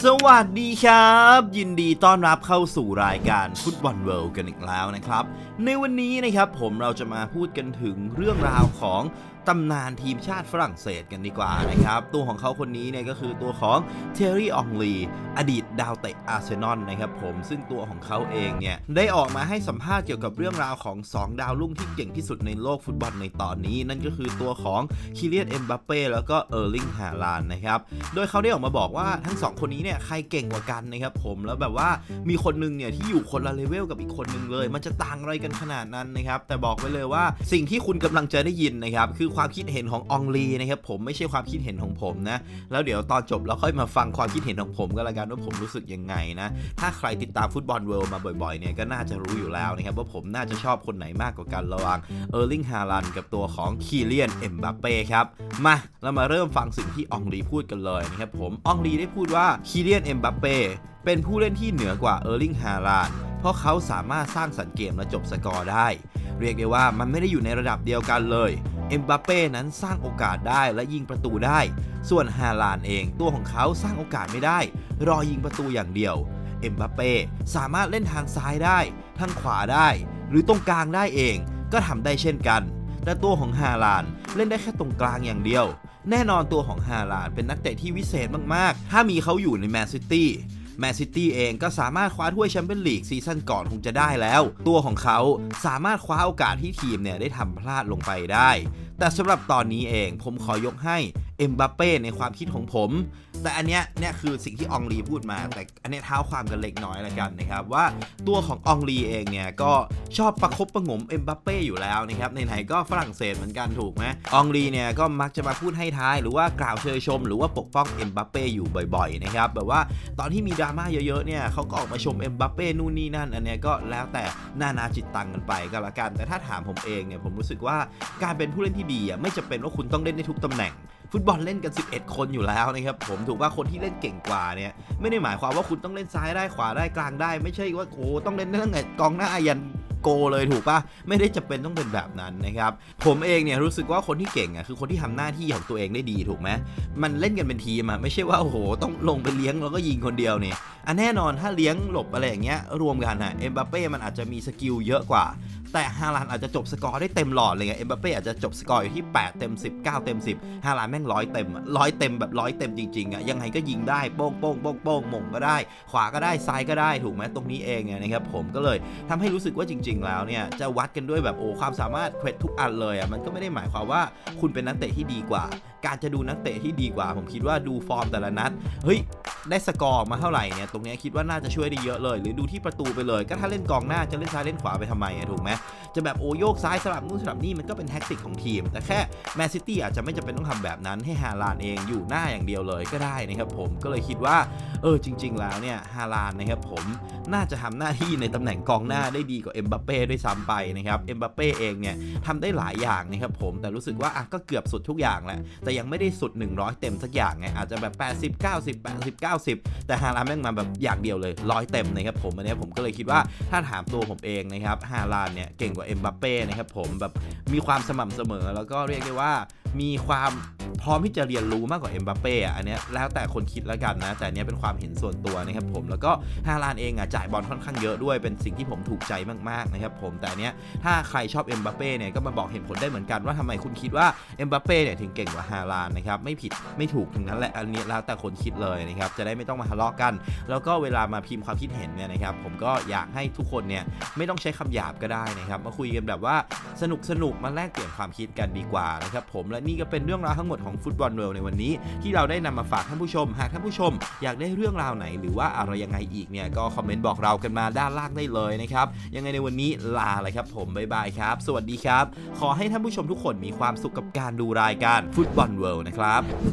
สวัสดีครับ ยินดีต้อนรับเข้าสู่รายการฟุตบอลเวิลด์กันอีกแล้วนะครับ ในวันนี้นะครับผมเราจะมาพูดกันถึงเรื่องราวของตำนานทีมชาติฝรั่งเศสกันดีกว่านะครับ ตัวของเขาคนนี้เนี่ยก็คือตัวของเทอร์รี่อองลีอดีตดาวเตะอาร์เซนอลนะครับผมซึ่งตัวของเขาเองเนี่ย ได้ออกมาให้สัมภาษณ์เกี่ยวกับเรื่องราวของ 2 ดาวรุ่งที่เก่งที่สุดในโลกฟุตบอลในตอนนี้ นั่นก็คือตัวของคิเลียนเอ็มบัปเป้แล้วก็เออร์ลิงฮาลานนะครับ โดยเขาได้ออกมาบอกว่าทั้งสองคนนี้เนี่ยใครเก่งกว่ากันนะครับผมแล้วแบบว่ามีคนหนึงเนี่ยที่อยู่คนละเลเวลกับอีกคนหนึงเลย มันจะต่างอะไรกันขนาดนั้นนะครับแต่บอกไว้เลยว่าสิ่งที่คุณกำลังจะได้ยินนะครับคือความคิดเห็นของอองลีนะครับผมไม่ใช่ความคิดเห็นของผมนะแล้วเดี๋ยวตอนจบเราค่อยมาฟังความคิดเห็นของผมก็แล้วกันว่าผมรู้สึกยังไงนะถ้าใครติดตามฟุตบอลเวิลด์มาบ่อยๆเนี่ยก็น่าจะรู้อยู่แล้วนะครับว่าผมน่าจะชอบคนไหนมากกว่ากันระหว่างเออร์ลิงฮาลันกับตัวของคีเลียนเอ็มบัปเป้ครับมาเรามาเริ่มฟังสิ่งที่อองลีพูดกันเลยนะครับผมองลีได้พูดว่าคคีเลียนเอ็มบัปเป้เป็นผู้เล่นที่เหนือกว่าเออร์ลิงฮาลันเพราะเขาสามารถสร้างสรรค์เกมและจบสกอร์ได้ เรียกได้ว่ามันไม่ได้อยู่ในระดับเดียวกันเลยเอ็มบัปเป้นั้นสร้างโอกาสได้และยิงประตูได้ ส่วนฮาลานเองตัวของเขาสร้างโอกาสไม่ได้ รอยิงประตูอย่างเดียวเอ็มบัปเป้สามารถเล่นทางซ้ายได้ ทางขวาได้ หรือตรงกลางได้เองก็ทำได้เช่นกัน แต่ตัวของฮาลานเล่นได้แค่ตรงกลางอย่างเดียว แน่นอนตัวของฮาลานเป็นนักเตะที่วิเศษมากๆ ถ้ามีเขาอยู่ในแมนซิตี้แมนซิตี้เองก็สามารถคว้าถ้วยแชมเปี้ยนลีกซีซั่นก่อนคงจะได้แล้ว ตัวของเขาสามารถคว้าโอกาสที่ทีมเนี่ยได้ทำพลาดลงไปได้ แต่สำหรับตอนนี้เองผมขอยกให้ เอ็มบัปเป้ในความคิดของผม แต่อันเนี้ยเนี่ยคือสิ่งที่อองลีพูดมา แต่อันเนี้ยเท้าความกันเล็กน้อยละกันนะครับว่าตัวขององลีเองเนี่ยก็ชอบประคบประงมเอ็มบัปเป้อยู่แล้วนะครับไหนๆก็ฝรั่งเศสเหมือนกันถูกไหมองลีเนี่ยก็มักจะมาพูดให้ท้ายหรือว่ากล่าวเชยชม หรือว่าปกป้องเอ็มบัปเป้อยู่บ่อยๆนะครับแบบว่าตอนที่มีดราม่าเยอะๆเนี่ยเขาก็ออกมาชมเอ็มบัปเป้นู่นนี่นั่นอันเนี้ยก็แล้วแต่นานาจิตตังกันไปก็แล้วกัน แต่ถ้าถามผมเองเนี่ยผมรู้สึกว่าการเป็นผู้เล่นที่ดีอะไม่จำเป็นว่าคุณต้องเล่นได้ทุกตำแหน่ง ฟุตบอลเล่นกัน 11 คนอยู่แล้วนะครับผมถูกว่าคนที่เล่นเก่งกว่าเนี่ยไม่ได้หมายความว่าคุณต้องเล่นซ้ายได้ขวาได้กลางได้ ไม่ใช่ว่าโอ้ต้องเล่นตั้งแต่กองหน้ายันโกเลยถูกปะไม่ได้จะเป็นต้องเป็นแบบนั้นนะครับผมเองเนี่ยรู้สึกว่าคนที่เก่งอะคือคนที่ทำหน้าที่ของตัวเองได้ดีถูกไหมมันเล่นกันเป็นทีมอะไม่ใช่ว่าโอ้โหต้องลงไปเลี้ยงแล้วก็ยิงคนเดียวเนี่ยอันแน่นอนถ้าเลี้ยงหลบอะไรอย่างเงี้ยรวมกันอะเอ็มบัปเป้มันอาจจะมีสกิลเยอะกว่า แต่ฮาลานอาจจะจบสกอร์ได้เต็มหลอดเลยไงเอ็มบัปเป้อาจจะจบสกอร์อยู่ที่ 8 เต็ม 10 9 เต็ม 10ฮาลานแม่งร้อยเต็มร้อยเต็มแบบร้อยเต็มจริงๆอะยังไงก็ยิงได้โป้งโป้งโป้งโป้งมงก็ได้ ขวาก็ได้ซ้ายก็ได้ถูกไหมตรงนี้เองนะครับผมก็เลยทำให้รู้สึกว่าจริง ๆ แล้วเนี่ยจะวัดกันด้วยแบบโอ้ความสามารถเควดทุกอันเลยอะมันก็ไม่ได้หมายความว่าคุณเป็นนักเตะที่ดีกว่า การจะดูนักเตะที่ดีกว่า ผมคิดว่าดูฟอร์มแต่ละนัดเฮ้ย ได้สกอร์ออกมาเท่าไหร่เนี่ยตรงนี้คิดว่าน่าจะช่วยได้เยอะเลย หรือดูที่ประตูไปเลย ก็ถ้าเล่นกองหน้าจะเล่นซ้ายเล่นขวาไปทำไมถูกไหมจะแบบโอโยกซ้ายสลับนู่นสลับนี่มันก็เป็นแท็กติกของทีม แต่แค่แมนซิตี้อาจจะไม่จำเป็นต้องทำแบบนั้นให้ฮาลานเองอยู่หน้าอย่างเดียวเลยก็ได้นะครับผมก็เลยคิดว่าเออจริง ๆ แล้วเนี่ยฮาลานนะครับผมน่าจะทำหน้าที่ในตำแหน่งกองหน้าได้ดีกว่าเอ็มบัปเป้ด้วยซ้ำไปนะครับเอ็มบัปเป้เองเนี่ยทำได้หลายอย่างนะครับผมแต่รู้สึกว่าอะก็เกือบสุดทุกอย่างแหละแต่ยังไม่ได้สุด 100 เต็มสักอย่างไงอาจจะแบบ 80 90 80 90แต่ฮาลานแม่งมาแบบอย่างเดียวเลยร้อยเต็มนะครับผมอันนี้ผมก็เลยคิดว่าถ้าถามตัวผมเองนะครับฮาลานเนี่ยเก่งกว่าเอ็มบัปเป้นะครับผมแบบมีความสม่ำเสมอ แล้วก็เรียกได้ว่ามีความพร้อมที่จะเรียนรู้มากกว่าเอ็มบัปเป้อันเนี้ยแล้วแต่คนคิดแล้วกันนะ แต่อันเนี้ยเป็นความเห็นส่วนตัวนะครับผมแล้วก็ฮาลานเองอะจ่ายบอลค่อนข้างเยอะด้วยเป็นสิ่งที่ผมถูกใจมากๆนะครับผมแต่อันเนี้ยถ้าใครชอบเอ็มบัปเป้เนี่ยก็มาบอกเหตุผลได้เหมือนกันว่าทำไมคุณคิดว่าเอ็มบัปเป้เนี่ยถึงเก่งกว่าฮาลานนะครับไม่ผิดไม่ถูกถึงนั้นแหละอันนี้แล้วแต่คนคิดเลยนะครับจะได้ไม่ต้องมาทะเลาะกัน แล้วก็เวลามาพิมพ์ความคิดเห็นเนี่ยนะครับผมก็อยากให้ทุกคนเนี่ยไม่ต้องใช้คำหยาบก็ได้นะครับ มาคุยกันแบบว่าสนุกสนุกมาแลกเปลี่ยนความคิดกันดีกว่านะครับผมและนี่ก็เป็นเรื่องราวทั้งหมดของฟุตบอลเวิลด์ในวันนี้ ที่เราได้นำมาฝากท่านผู้ชม หากท่านผู้ชม อยากได้เรื่องราวไหน หรือว่าอะไรยังไงอีกเนี่ยก็คอมเมนต์บอกเรากันมาด้านล่างได้เลยนะครับยังไงในวันนี้ลาเลยครับผมบ๊ายบายครับ สวัสดีครับ ขอให้ท่านผู้ชมทุกคนมีความสุขกับการดูรายการฟุตบอลเวิลด์นะครับ